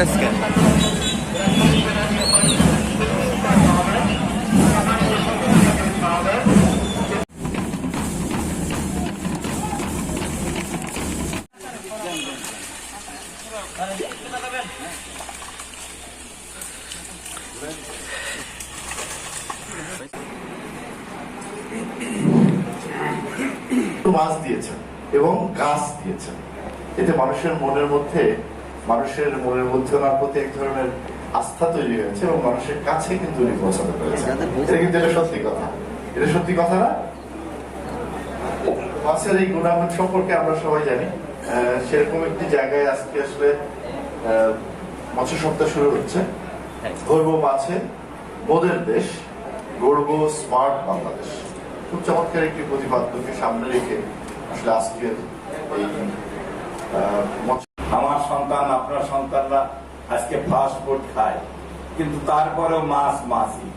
আজকে মাছ দিয়েছেন এবং গাছ দিয়েছেন। এতে মানুষের মনের মধ্যে মানুষের মনের মধ্যে ওনার প্রতি এক ধরনের আস্থা তৈরি হয়েছে এবং মানুষের কাছে কিন্তু উনি পৌঁছাতে পেরেছেন। এটা কিন্তু এটা সত্যি কথা। এটা সত্যি কথা না? মাছের এই গুণাগুণ সম্পর্কে আমরা সবাই জানি। সেরকম একটি জায়গায় আজকে আসলে মৎস্য সপ্তাহ শুরু হচ্ছে। গর্ব মাছে মোদের দেশ গর্ব স্মার্ট বাংলাদেশ। খুব চমৎকার একটি প্রতিপাদ্যকে সামনে রেখে আসলে আজকের এই আহ, মৎস্য আমার সন্তান আপনার সন্তানরা আজকে ফাস্ট ফুড খায়, কিন্তু তারপরেও মাছ মাছই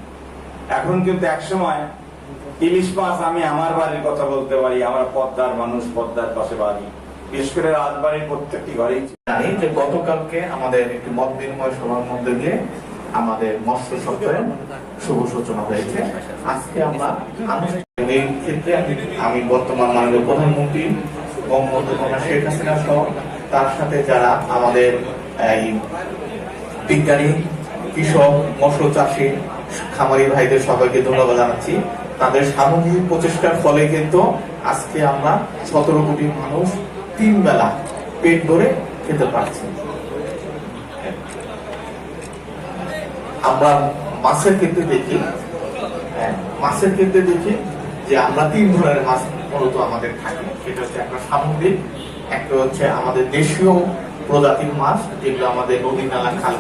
এখন কিন্তু একসময় ইলিশ মাছ আমি আমার বাড়ির কথা বলতে পারি, আমার পদ্মার মানুষ, পদ্মার পাশে বাড়ি। বিশেষ করে রাজবাড়ির প্রত্যেকটি ঘরেই জানি যে গতকালকে আমাদের একটি মত বিনিময় সভার মধ্যে দিয়ে আমাদের মৎস্য সপ্তাহের শুভ সূচনা হয়েছে। আজকে আমরা আমি বর্তমান মাননীয় প্রধানমন্ত্রী বঙ্গবন্ধু শেখ হাসিনা সহ তার সাথে যারা আমাদের এই বিজ্ঞানী কৃষক মৎস্য খামারি ভাইদের সবাইকে ধন্যবাদ জানাচ্ছি তাদের সামগ্রিক প্রচেষ্টার ফলে কিন্তু আজকে আমরা সতেরো কোটি মানুষ তিন বেলা পেট ভরে খেতে পারছি আমরা মাছের ক্ষেত্রে দেখি মাছের ক্ষেত্রে দেখি যে আমরা তিন ধরনের মাছ মূলত আমাদের থাকে। সেটা হচ্ছে একটা সামুদ্রিক, একটা হচ্ছে আমাদের দেশীয় প্রজাতির মাছ, যেগুলো আমাদের নদী নালা খাল